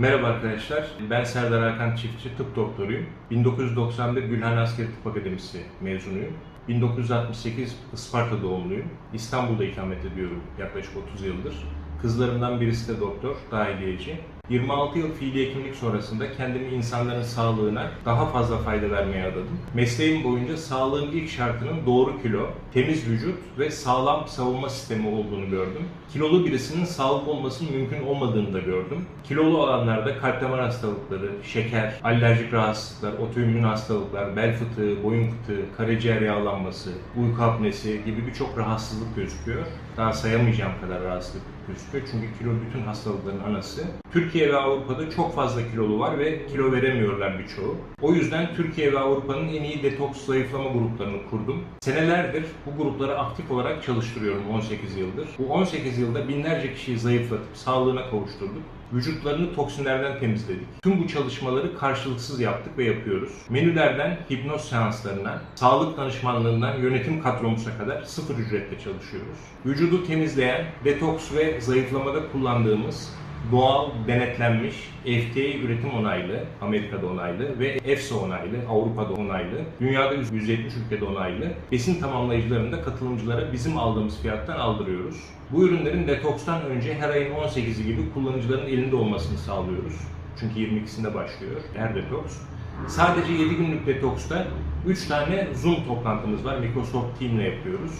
Merhaba arkadaşlar, ben Serdar Hakan Çiftçi, tıp doktoruyum. 1991 Gülhane Askeri Tıp Akademisi mezunuyum. 1968 Isparta doğumluyum. İstanbul'da ikamet ediyorum yaklaşık 30 yıldır. Kızlarımdan birisi de doktor, dahiliyeci. 26 yıl fiili hekimlik sonrasında kendimi insanların sağlığına daha fazla fayda vermeye adadım. Mesleğim boyunca sağlığın ilk şartının doğru kilo, temiz vücut ve sağlam savunma sistemi olduğunu gördüm. Kilolu birisinin sağlıklı olmasının mümkün olmadığını da gördüm. Kilolu olanlarda kalp damar hastalıkları, şeker, alerjik rahatsızlıklar, otoimmün hastalıklar, bel fıtığı, boyun fıtığı, karaciğer yağlanması, uyku apnesi gibi birçok rahatsızlık gözüküyor. Daha sayamayacağım kadar rahatsızlık gözüküyor çünkü kilo bütün hastalıkların anası. Türkiye ve Avrupa'da çok fazla kilolu var ve kilo veremiyorlar birçoğu. O yüzden Türkiye ve Avrupa'nın en iyi detoks zayıflama gruplarını kurdum. Senelerdir bu grupları aktif olarak çalıştırıyorum 18 yıldır. Bu 18 yılda binlerce kişiyi zayıflatıp sağlığına kavuşturduk. Vücutlarını toksinlerden temizledik. Tüm bu çalışmaları karşılıksız yaptık ve yapıyoruz. Menülerden hipnoz seanslarına, sağlık danışmanlığından yönetim kadromuza kadar sıfır ücretle çalışıyoruz. Vücudu temizleyen, detoks ve zayıflamada kullandığımız doğal, denetlenmiş, FDA üretim onaylı, Amerika'da onaylı ve EFSA onaylı, Avrupa'da onaylı, dünyada 170 ülkede onaylı besin tamamlayıcılarını da katılımcılara bizim aldığımız fiyattan aldırıyoruz. Bu ürünlerin detokstan önce her ayın 18'i gibi kullanıcıların elinde olmasını sağlıyoruz. Çünkü 22'sinde başlıyor her detoks. Sadece 7 günlük detoksta 3 tane Zoom toplantımız var. Microsoft Team'le yapıyoruz.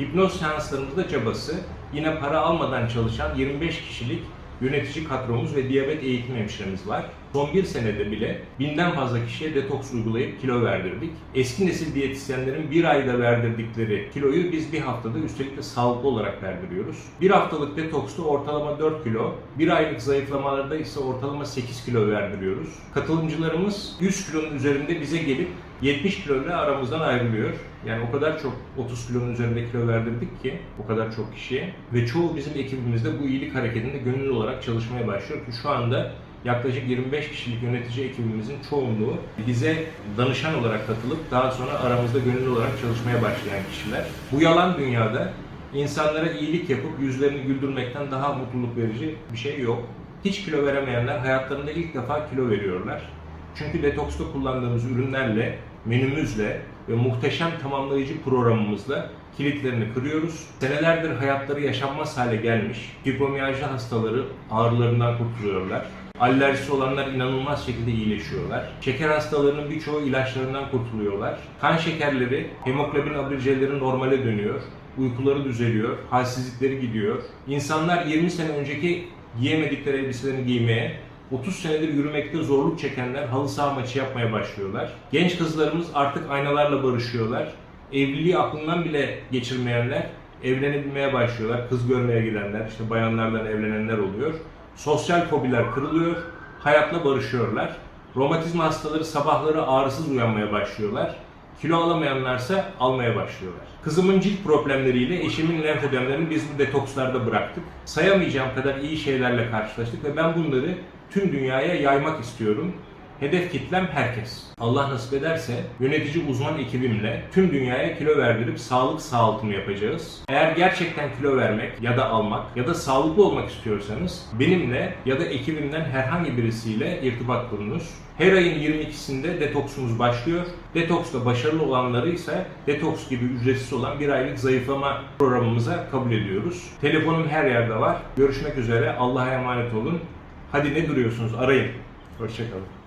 Hipnoz seanslarımız da cabası. Yine para almadan çalışan 25 kişilik yönetici kadromuz ve diyabet eğitim hemşiremiz var. Son bir senede bile binden fazla kişiye detoks uygulayıp kilo verdirdik. Eski nesil diyetisyenlerin bir ayda verdirdikleri kiloyu biz bir haftada üstelik de sağlıklı olarak verdiriyoruz. Bir haftalık detoksta ortalama 4 kilo, bir aylık zayıflamalarda ise ortalama 8 kilo verdiriyoruz. Katılımcılarımız 100 kilonun üzerinde bize gelip 70 kilo ile aramızdan ayrılıyor. Yani o kadar çok 30 kilonun üzerinde kilo verdirdik ki o kadar çok kişiye ve çoğu bizim ekibimizde bu iyilik hareketinde gönüllü olarak çalışmaya başlıyor ki şu anda yaklaşık 25 kişilik yönetici ekibimizin çoğunluğu bize danışan olarak katılıp daha sonra aramızda gönüllü olarak çalışmaya başlayan kişiler. Bu yalan dünyada insanlara iyilik yapıp yüzlerini güldürmekten daha mutluluk verici bir şey yok. Hiç kilo veremeyenler hayatlarında ilk defa kilo veriyorlar. Çünkü detoksta kullandığımız ürünlerle, menümüzle ve muhteşem tamamlayıcı programımızla kilitlerini kırıyoruz. Senelerdir hayatları yaşanmaz hale gelmiş fibromiyalji hastaları ağrılarından kurtuluyorlar. Alerjisi olanlar inanılmaz şekilde iyileşiyorlar. Şeker hastalarının birçoğu ilaçlarından kurtuluyorlar. Kan şekerleri, hemoglobin abriceleri normale dönüyor. Uykuları düzeliyor, halsizlikleri gidiyor. İnsanlar 20 sene önceki giyemedikleri elbiselerini giymeye, 30 senedir yürümekte zorluk çekenler halı saha maçı yapmaya başlıyorlar. Genç kızlarımız artık aynalarla barışıyorlar. Evliliği aklından bile geçirmeyenler evlenebilmeye başlıyorlar. Kız görmeye gidenler, işte bayanlardan evlenenler oluyor. Sosyal fobiler kırılıyor, hayatla barışıyorlar. Romatizma hastaları sabahları ağrısız uyanmaya başlıyorlar. Kilo alamayanlarsa almaya başlıyorlar. Kızımın cilt problemleriyle eşimin lenfödemlerini biz bu detokslarda bıraktık. Sayamayacağım kadar iyi şeylerle karşılaştık ve ben bunları tüm dünyaya yaymak istiyorum. Hedef kitlem herkes. Allah nasip ederse yönetici uzman ekibimle tüm dünyaya kilo verdirip sağlık sağaltımı yapacağız. Eğer gerçekten kilo vermek ya da almak ya da sağlıklı olmak istiyorsanız benimle ya da ekibimden herhangi birisiyle irtibat kurunuz. Her ayın 22'sinde detoksumuz başlıyor. Detoksta başarılı olanları ise detoks gibi ücretsiz olan bir aylık zayıflama programımıza kabul ediyoruz. Telefonum her yerde var. Görüşmek üzere. Allah'a emanet olun. Hadi ne duruyorsunuz? Arayın. Hoşçakalın.